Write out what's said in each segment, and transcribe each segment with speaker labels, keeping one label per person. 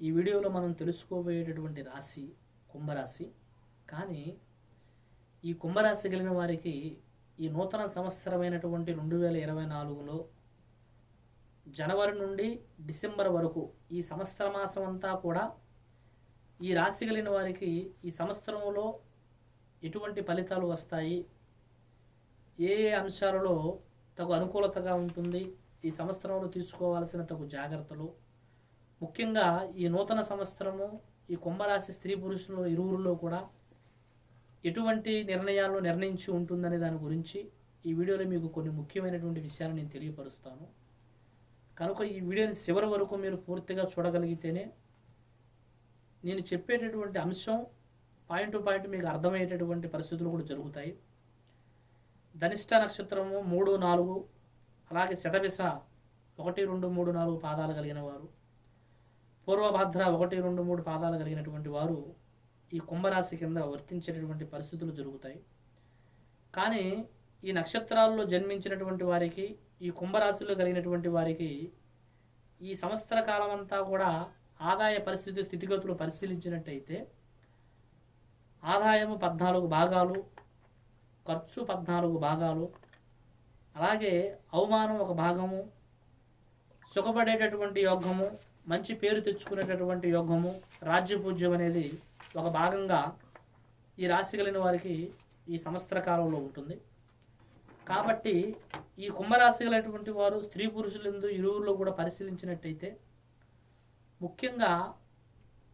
Speaker 1: ఈ వీడియోలో మనం తెలుసుకోబోయేటటువంటి రాశి కుంభరాశి. కానీ ఈ కుంభరాశి కలిగిన వారికి ఈ నూతన సంవత్సరమైనటువంటి రెండు వేల ఇరవై నాలుగులో జనవరి నుండి డిసెంబర్ వరకు ఈ సంవత్సర మాసం అంతా కూడా ఈ రాశి కలిగిన వారికి ఈ సంవత్సరంలో ఎటువంటి ఫలితాలు వస్తాయి? ఏ ఏ అంశాలలో తగు అనుకూలతగా ఉంటుంది? ఈ సంవత్సరంలో తీసుకోవాల్సిన తగు జాగ్రత్తలు ముఖ్యంగా ఈ నూతన సంవత్సరము ఈ కుంభరాశి స్త్రీ పురుషులు ఇరువురిలో కూడా ఎటువంటి నిర్ణయాలు నిర్ణయించి ఉంటుందనే దాని గురించి ఈ వీడియోలో మీకు కొన్ని ముఖ్యమైనటువంటి విషయాలు నేను తెలియపరుస్తాను. కనుక ఈ వీడియోని చివరి వరకు మీరు పూర్తిగా చూడగలిగితేనే నేను చెప్పేటటువంటి అంశం పాయింట్ టు పాయింట్ మీకు అర్థమయ్యేటటువంటి పరిస్థితులు కూడా జరుగుతాయి. ధనిష్ట నక్షత్రము మూడు నాలుగు అలాగే శతభిస ఒకటి రెండు మూడు నాలుగు పాదాలు కలిగిన వారు. పూర్వభద్ర ఒకటి రెండు మూడు పాదాలు కలిగినటువంటి వారు ఈ కుంభరాశి కింద వర్తించేటటువంటి పరిస్థితులు జరుగుతాయి. కానీ ఈ నక్షత్రాల్లో జన్మించినటువంటి వారికి ఈ కుంభరాశిలో కలిగినటువంటి వారికి ఈ సంవత్సర కాలం అంతా కూడా ఆదాయ పరిస్థితి స్థితిగతులు పరిశీలించినట్టయితే ఆదాయము పద్నాలుగు భాగాలు ఖర్చు పద్నాలుగు భాగాలు అలాగే అవమానం ఒక భాగము సుఖపడేటటువంటి యోగము మంచి పేరు తెచ్చుకునేటటువంటి యోగము రాజ్యపూజ్యం అనేది ఒక భాగంగా ఈ రాశి కలిగిన వారికి ఈ సంవత్సర కాలంలో ఉంటుంది. కాబట్టి ఈ కుంభరాశి కలిగినటువంటి వారు స్త్రీ పురుషులందు ఇరువురిలో కూడా పరిశీలించినట్టయితే ముఖ్యంగా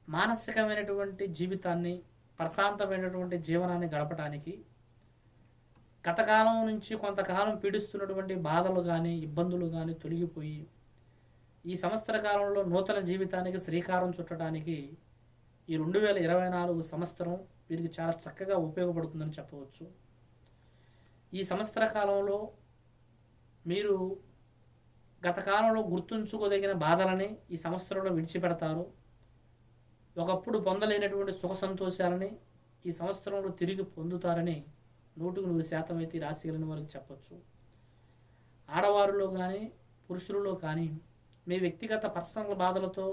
Speaker 1: మానసికమైనటువంటి జీవితాన్ని ప్రశాంతమైనటువంటి జీవనాన్ని గడపడానికి గతకాలం నుంచి కొంతకాలం పీడిస్తున్నటువంటి బాధలు కానీ ఇబ్బందులు కానీ తొలగిపోయి ఈ సంవత్సర కాలంలో నూతన జీవితానికి శ్రీకారం చుట్టడానికి ఈ రెండు వేల ఇరవై నాలుగు సంవత్సరం వీరికి చాలా చక్కగా ఉపయోగపడుతుందని చెప్పవచ్చు. ఈ సంవత్సర కాలంలో మీరు గత కాలంలో గుర్తుంచుకోదగిన బాధలని ఈ సంవత్సరంలో విడిచిపెడతారు. ఒకప్పుడు పొందలేనటువంటి సుఖ సంతోషాలని ఈ సంవత్సరంలో తిరిగి పొందుతారని నూటికి నూరు శాతం అయితే ఈ రాశి వారికి చెప్పచ్చు. ఆడవారిలో కానీ పురుషులలో కానీ మీ వ్యక్తిగత పర్సనల్ బాధలతో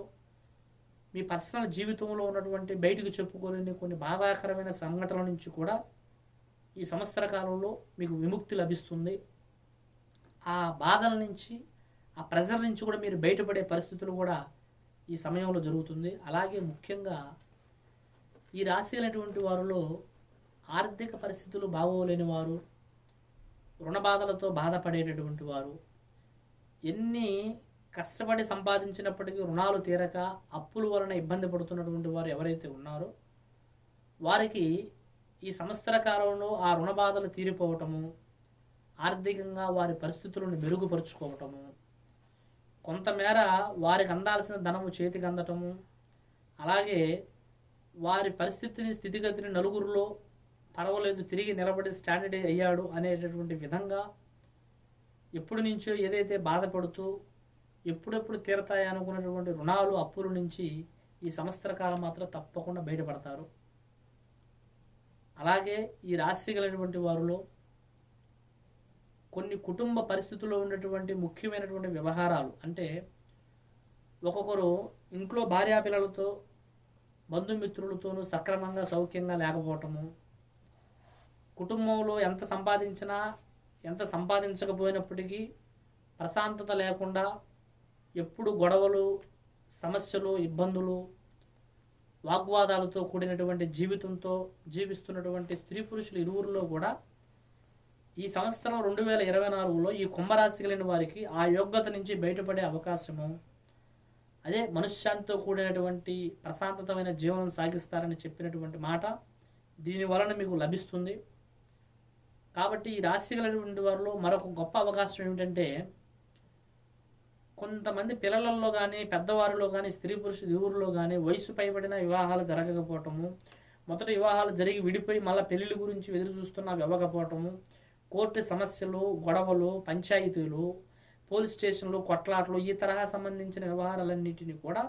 Speaker 1: మీ పర్సనల్ జీవితంలో ఉన్నటువంటి బయటకు చెప్పుకోలేని కొన్ని బాధాకరమైన సంఘటనల నుంచి కూడా ఈ సంవత్సర కాలంలో మీకు విముక్తి లభిస్తుంది. ఆ బాధల నుంచి ఆ ప్రెజర్ నుంచి కూడా మీరు బయటపడే పరిస్థితులు కూడా ఈ సమయంలో జరుగుతుంది. అలాగే ముఖ్యంగా ఈ రాశి అయినటువంటి వారిలో ఆర్థిక పరిస్థితులు బాగోలేని వారు రుణ బాధలతో బాధపడేటటువంటి వారు ఎన్ని కష్టపడి సంపాదించినప్పటికీ రుణాలు తీరక అప్పుల వలన ఇబ్బంది పడుతున్నటువంటి వారు ఎవరైతే ఉన్నారో వారికి ఈ సంవత్సర కాలంలో ఆ రుణ బాధలు తీరిపోవటము ఆర్థికంగా వారి పరిస్థితులను మెరుగుపరుచుకోవటము కొంతమేర వారికి అందాల్సిన ధనము చేతికి అందటము అలాగే వారి పరిస్థితిని స్థితిగతిని నలుగురిలో పర్వాలేదు తిరిగి నిలబడి స్టాండర్డ్ అయ్యాడు అనేటటువంటి విధంగా ఎప్పటి నుంచో ఏదైతే బాధపడుతూ ఎప్పుడెప్పుడు తీరతాయి అనుకున్నటువంటి రుణాలు అప్పుల నుంచి ఈ సంవత్సర కాలం మాత్రం తప్పకుండా బయటపడతారు. అలాగే ఈ రాశి కలిగినటువంటి వారిలో కొన్ని కుటుంబ పరిస్థితుల్లో ఉన్నటువంటి ముఖ్యమైనటువంటి వ్యవహారాలు అంటే ఒక్కొక్కరు ఇంట్లో భార్యాపిల్లలతో బంధుమిత్రులతోనూ సక్రమంగా సౌఖ్యంగా లేకపోవటము కుటుంబంలో ఎంత సంపాదించినా ఎంత సంపాదించకపోయినప్పటికీ ప్రశాంతత లేకుండా ఎప్పుడు గొడవలు సమస్యలు ఇబ్బందులు వాగ్వాదాలతో కూడినటువంటి జీవితంతో జీవిస్తున్నటువంటి స్త్రీ పురుషులు ఇరువురిలో కూడా ఈ సంవత్సరం రెండు వేల ఇరవై నాలుగులో ఈ కుంభరాశి కలిగిన వారికి ఆ యోగ్యత నుంచి బయటపడే అవకాశము అదే మనశ్శాంతితో కూడినటువంటి ప్రశాంతతమైన జీవనం సాగిస్తారని చెప్పినటువంటి మాట దీని వలన మీకు లభిస్తుంది. కాబట్టి ఈ రాశి కలిగినటువంటి వారిలో మరొక గొప్ప అవకాశం ఏమిటంటే కొంతమంది పిల్లలలో కానీ పెద్దవారిలో కానీ స్త్రీ పురుషులు ఇరువురిలో కానీ వయసు పైబడిన వివాహాలు జరగకపోవటము మొదట వివాహాలు జరిగి విడిపోయి మళ్ళీ పెళ్ళిళ్ళ గురించి ఎదురు చూస్తున్న ఇవ్వకపోవటము కోర్టు సమస్యలు గొడవలు పంచాయతీలు పోలీస్ స్టేషన్లు కొట్లాటలు ఈ తరహా సంబంధించిన వ్యవహారాలన్నింటినీ కూడా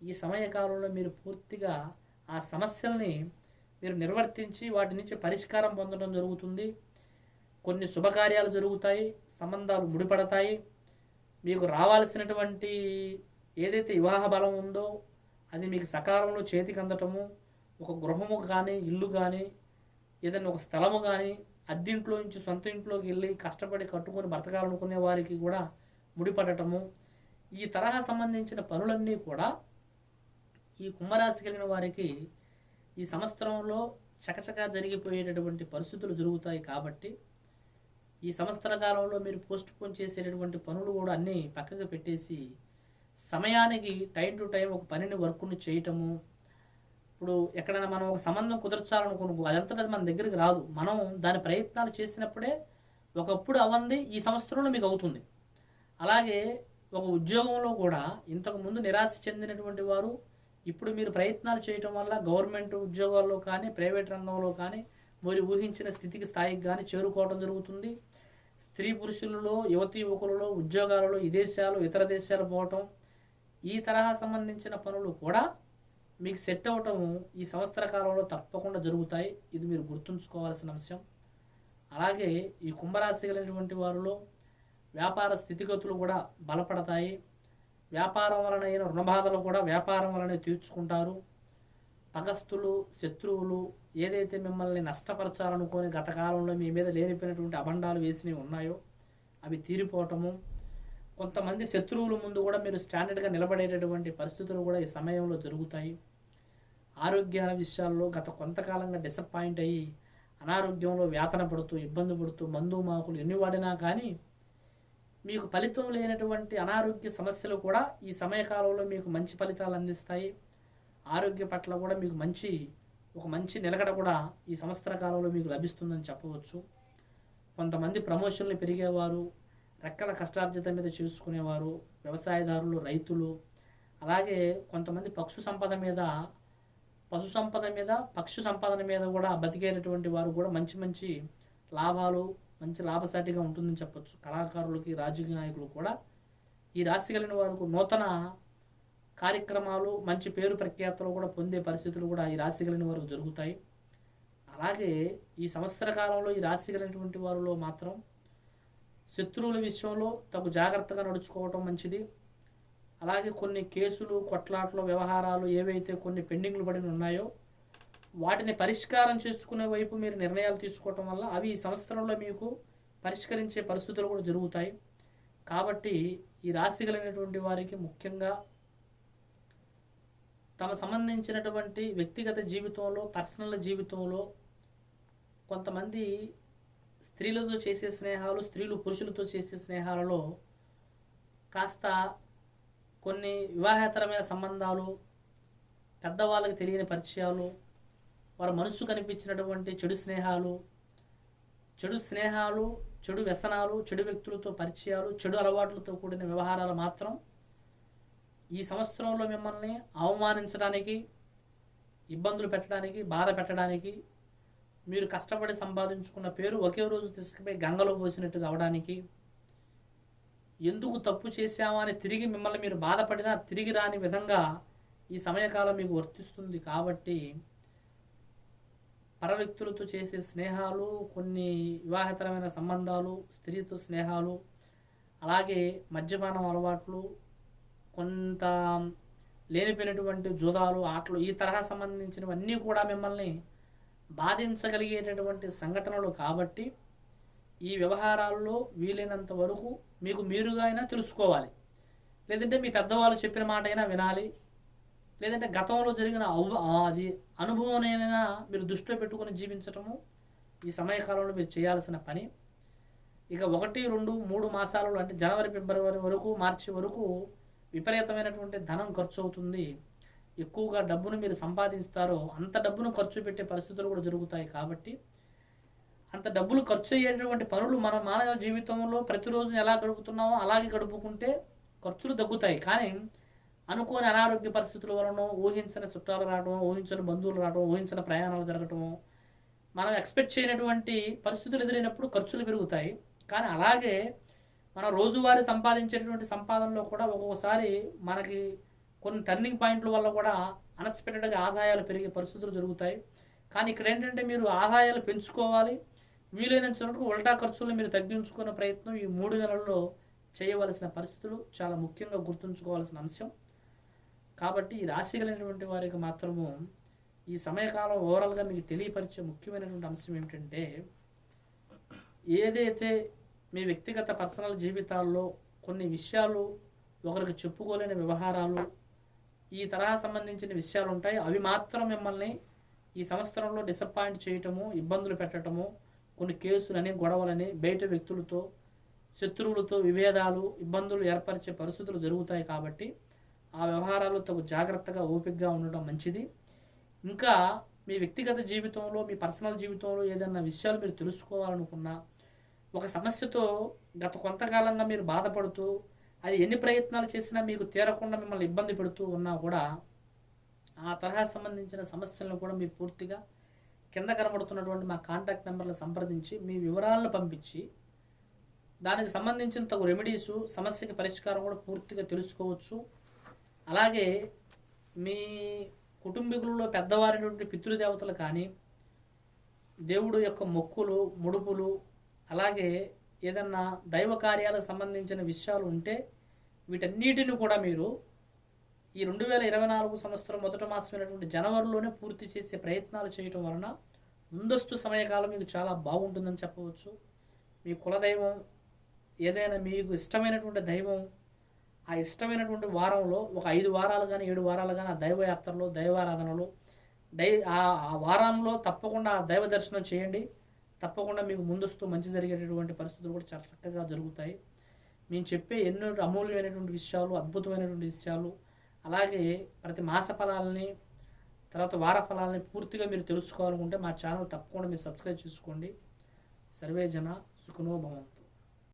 Speaker 1: ఈ సమయకాలంలో మీరు పూర్తిగా ఆ సమస్యల్ని మీరు నిర్వర్తించి వాటి నుంచి పరిష్కారం పొందడం జరుగుతుంది. కొన్ని శుభకార్యాలు జరుగుతాయి సంబంధాలు ముడిపడతాయి. మీకు రావాల్సినటువంటి ఏదైతే వివాహ బలం ఉందో అది మీకు సకాలంలో చేతికి అందటము ఒక గృహము కానీ ఇల్లు కానీ ఏదైనా ఒక స్థలము కానీ అద్దింట్లో నుంచి సొంత ఇంట్లోకి వెళ్ళి కష్టపడి కట్టుకొని బ్రతకాలనుకునే వారికి కూడా ముడిపడటము ఈ తరహా సంబంధించిన పనులన్నీ కూడా ఈ కుంభరాశి కలిగిన వారికి ఈ సంవత్సరంలో చకచకా జరిగిపోయేటటువంటి పరిస్థితులు జరుగుతాయి కాబట్టి ఈ సంవత్సర కాలంలో మీరు పోస్ట్ పోన్ చేసేటటువంటి పనులు కూడా అన్నీ పక్కకు పెట్టేసి సమయానికి టైం టు టైం ఒక పనిని వర్క్ను చేయటము. ఇప్పుడు ఎక్కడైనా మనం ఒక సంబంధం కుదర్చాలనుకునుకో అదంతా మన దగ్గరికి రాదు. మనం దాని ప్రయత్నాలు చేసినప్పుడే ఒకప్పుడు అవంది ఈ సంవత్సరంలో మీకు అవుతుంది. అలాగే ఒక ఉద్యోగంలో కూడా ఇంతకుముందు నిరాశ చెందినటువంటి వారు ఇప్పుడు మీరు ప్రయత్నాలు చేయటం వల్ల గవర్నమెంట్ ఉద్యోగాల్లో కానీ ప్రైవేట్ రంగంలో కానీ మరి ఊహించిన స్థితికి స్థాయికి కానీ చేరుకోవడం జరుగుతుంది. స్త్రీ పురుషులలో యువతి యువకులలో ఉద్యోగాలలో విదేశాలు ఇతర దేశాలు పోవటం ఈ తరహా సంబంధించిన పనులు కూడా మీకు సెట్ అవ్వటం ఈ సంవత్సర కాలంలో తప్పకుండా జరుగుతాయి. ఇది మీరు గుర్తుంచుకోవాల్సిన అంశం. అలాగే ఈ కుంభరాశి కలిగినటువంటి వారిలో వ్యాపార స్థితిగతులు కూడా బలపడతాయి. వ్యాపారం వలన అయిన రుణబాధలు కూడా వ్యాపారం వలనే తీర్చుకుంటారు. పగస్తులు శత్రువులు ఏదైతే మిమ్మల్ని నష్టపరచాలనుకొని గతకాలంలో మీ మీద లేనిపోయినటువంటి అభండాలు వేసినవి ఉన్నాయో అవి తీరిపోవటము కొంతమంది శత్రువుల ముందు కూడా మీరు స్టాండర్డ్గా నిలబడేటటువంటి పరిస్థితులు కూడా ఈ సమయంలో జరుగుతాయి. ఆరోగ్యాల విషయాల్లో గత కొంతకాలంగా డిసప్పాయింట్ అయ్యి అనారోగ్యంలో వేతన పడుతూ ఇబ్బంది పడుతూ మందు మాకులు ఎన్ని వాడినా కానీ మీకు ఫలితం లేనటువంటి అనారోగ్య సమస్యలు కూడా ఈ సమయకాలంలో మీకు మంచి ఫలితాలు అందిస్తాయి. ఆరోగ్య పట్ల కూడా మీకు మంచి ఒక మంచి నిలకడ కూడా ఈ సంవత్సర కాలంలో మీకు లభిస్తుందని చెప్పవచ్చు. కొంతమంది ప్రమోషన్లు పెరిగేవారు రెక్కల కష్టార్జిత మీద చేసుకునేవారు వ్యవసాయదారులు రైతులు అలాగే కొంతమంది పక్షు సంపద మీద పశు సంపద మీద పక్షు సంపదన మీద కూడా బతికేటటువంటి వారు కూడా మంచి మంచి లాభాలు మంచి లాభసాటిగా ఉంటుందని చెప్పొచ్చు. కళాకారులకి రాజకీయ నాయకులు కూడా ఈ రాశి కలిగిన వారికి నూతన కార్యక్రమాలు మంచి పేరు ప్రఖ్యాతలు కూడా పొందే పరిస్థితులు కూడా ఈ రాశి కలిగిన వారు జరుగుతాయి. అలాగే ఈ సంవత్సర కాలంలో ఈ రాశి కలిగినటువంటి వారిలో మాత్రం శత్రువుల విషయంలో తగు జాగ్రత్తగా నడుచుకోవటం మంచిది. అలాగే కొన్ని కేసులు కొట్లాట్లు వ్యవహారాలు ఏవైతే కొన్ని పెండింగ్లు పడి ఉన్నాయో వాటిని పరిష్కారం చేసుకునే వైపు మీరు నిర్ణయాలు తీసుకోవటం వల్ల అవి ఈ సంవత్సరంలో మీకు పరిష్కరించే పరిస్థితులు కూడా జరుగుతాయి. కాబట్టి ఈ రాశి కలిగినటువంటి వారికి ముఖ్యంగా తమ సంబంధించినటువంటి వ్యక్తిగత జీవితంలో పర్సనల్ జీవితంలో కొంతమంది స్త్రీలతో చేసే స్నేహాలు స్త్రీలు పురుషులతో చేసే స్నేహాలలో కాస్త కొన్ని వివాహేతరమైన సంబంధాలు పెద్దవాళ్ళకి తెలియని పరిచయాలు వారి మనసు కనిపించినటువంటి చెడు స్నేహాలు చెడు స్నేహాలు చెడు వ్యసనాలు చెడు వ్యక్తులతో పరిచయాలు చెడు అలవాట్లతో కూడిన వ్యవహారాలు మాత్రం ఈ సంవత్సరంలో మిమ్మల్ని అవమానించడానికి ఇబ్బందులు పెట్టడానికి బాధ పెట్టడానికి మీరు కష్టపడి సంపాదించుకున్న పేరు ఒకే రోజు తీసుకుపోయి గంగలో పోసినట్టు అవడానికి ఎందుకు తప్పు చేశామా అని తిరిగి మిమ్మల్ని మీరు బాధపడినా తిరిగి రాని విధంగా ఈ సమయకాలం మీకు వర్తిస్తుంది కాబట్టి పర వ్యక్తులతో చేసే స్నేహాలు కొన్ని వివాహేతరమైన సంబంధాలు స్త్రీతో స్నేహాలు అలాగే మద్యపానం అలవాట్లు కొంత లేనిపోయినటువంటి జూదాలు ఆటలు ఈ తరహా సంబంధించినవన్నీ కూడా మిమ్మల్ని బాధించగలిగేటటువంటి సంఘటనలు కాబట్టి ఈ వ్యవహారాల్లో వీలైనంత వరకు మీకు మీరుగా అయినా తెలుసుకోవాలి. లేదంటే మీ పెద్దవాళ్ళు చెప్పిన మాట అయినా వినాలి. లేదంటే గతంలో జరిగిన అది అనుభవానైనా మీరు దృష్టిలో పెట్టుకొని జీవించటము ఈ సమయకాలంలో మీరు చేయాల్సిన పని. ఇక ఒకటి రెండు మూడు మాసాలలో అంటే జనవరి ఫిబ్రవరి వరకు మార్చి వరకు విపరీతమైనటువంటి ధనం ఖర్చు అవుతుంది ఎక్కువగా డబ్బును మీరు సంపాదిస్తారో అంత డబ్బును ఖర్చు పెట్టే పరిస్థితులు కూడా జరుగుతాయి కాబట్టి అంత డబ్బులు ఖర్చు అయ్యేటువంటి పనులు మన మానవ జీవితంలో ప్రతిరోజు ఎలా గడుపుతున్నామో అలాగే గడుపుకుంటే ఖర్చులు తగ్గుతాయి. కానీ అనుకోని అనారోగ్య పరిస్థితుల వలన ఊహించని చుట్టాలు రావడం ఊహించని బంధువులు రావడం ఊహించని ప్రయాణాలు జరగటము మనం ఎక్స్పెక్ట్ చేయనటువంటి పరిస్థితులు ఎదురైనప్పుడు ఖర్చులు పెరుగుతాయి. కానీ అలాగే మనం రోజువారీ సంపాదించేటువంటి సంపాదనలో కూడా ఒక్కొక్కసారి మనకి కొన్ని టర్నింగ్ పాయింట్ల వల్ల కూడా అన్ఎక్స్పెక్టెడ్గా ఆదాయాలు పెరిగే పరిస్థితులు జరుగుతాయి. కానీ ఇక్కడ ఏంటంటే మీరు ఆదాయాలు పెంచుకోవాలి. వీలైనంత వరకు ఉల్టా ఖర్చులను మీరు తగ్గించుకునే ప్రయత్నం ఈ మూడు నెలల్లో చేయవలసిన పరిస్థితులు చాలా ముఖ్యంగా గుర్తుంచుకోవాల్సిన అంశం. కాబట్టి ఈ రాశి కలిగినటువంటి వారికి మాత్రము ఈ సమయకాలం ఓవరాల్గా మీకు తెలియపరిచే ముఖ్యమైనటువంటి అంశం ఏమిటంటే ఏదైతే మీ వ్యక్తిగత పర్సనల్ జీవితాల్లో కొన్ని విషయాలు ఒకరికి చెప్పుకోలేని వ్యవహారాలు ఈ తరహా సంబంధించిన విషయాలు ఉంటాయి అవి మాత్రం మిమ్మల్ని ఈ సంవత్సరంలో డిసప్పాయింట్ చేయటము ఇబ్బందులు పెట్టడము కొన్ని కేసులని గొడవలని బయట వ్యక్తులతో శత్రువులతో విభేదాలు ఇబ్బందులు ఏర్పరిచే పరిస్థితులు జరుగుతాయి కాబట్టి ఆ వ్యవహారాలు తగు జాగ్రత్తగా ఓపికగా ఉండడం మంచిది. ఇంకా మీ వ్యక్తిగత జీవితంలో మీ పర్సనల్ జీవితంలో ఏదైనా విషయాలు మీరు తెలుసుకోవాలనుకున్నా ఒక సమస్యతో గత కొంతకాలంగా మీరు బాధపడుతూ అది ఎన్ని ప్రయత్నాలు చేసినా మీకు తీరకుండా మిమ్మల్ని ఇబ్బంది పెడుతూ ఉన్నా కూడా ఆ తరహా సంబంధించిన సమస్యలను కూడా మీరు పూర్తిగా కింద కనబడుతున్నటువంటి మా కాంటాక్ట్ నెంబర్లు సంప్రదించి మీ వివరాలను పంపించి దానికి సంబంధించిన తగు రెమెడీసు సమస్యకి పరిష్కారం కూడా పూర్తిగా తెలుసుకోవచ్చు. అలాగే మీ కుటుంబీకులలో పెద్దవారైనటువంటి పితృదేవతలు కానీ దేవుడు యొక్క మొక్కులు ముడుపులు అలాగే ఏదన్నా దైవ కార్యాలకు సంబంధించిన విషయాలు ఉంటే వీటన్నిటిని కూడా మీరు ఈ రెండు వేల ఇరవై నాలుగు సంవత్సరం మొదటి మాసమైనటువంటి జనవరిలోనే పూర్తి చేసే ప్రయత్నాలు చేయటం వలన ముందస్తు సమయకాలం మీకు చాలా బాగుంటుందని చెప్పవచ్చు. మీ కులదైవం ఏదైనా మీకు ఇష్టమైనటువంటి దైవం ఆ ఇష్టమైనటువంటి వారంలో ఒక ఐదు వారాలు కానీ ఏడు వారాలు కానీ ఆ దైవయాత్రలో దైవారాధనలో దై ఆ ఆ వారంలో తప్పకుండా ఆ దైవ దర్శనం చేయండి. తప్పకుండా మీకు ముందస్తు మంచి జరిగేటటువంటి పరిస్థితులు కూడా చాలా చక్కగా జరుగుతాయి. మేము చెప్పే ఎన్నో అమూల్యమైనటువంటి విషయాలు అద్భుతమైనటువంటి విషయాలు అలాగే ప్రతి మాస ఫలాలని తర్వాత వార ఫలాలని పూర్తిగా మీరు తెలుసుకోవాలనుకుంటే మా ఛానల్ తప్పకుండా మీరు సబ్స్క్రైబ్ చేసుకోండి. సర్వే జన సుఖనో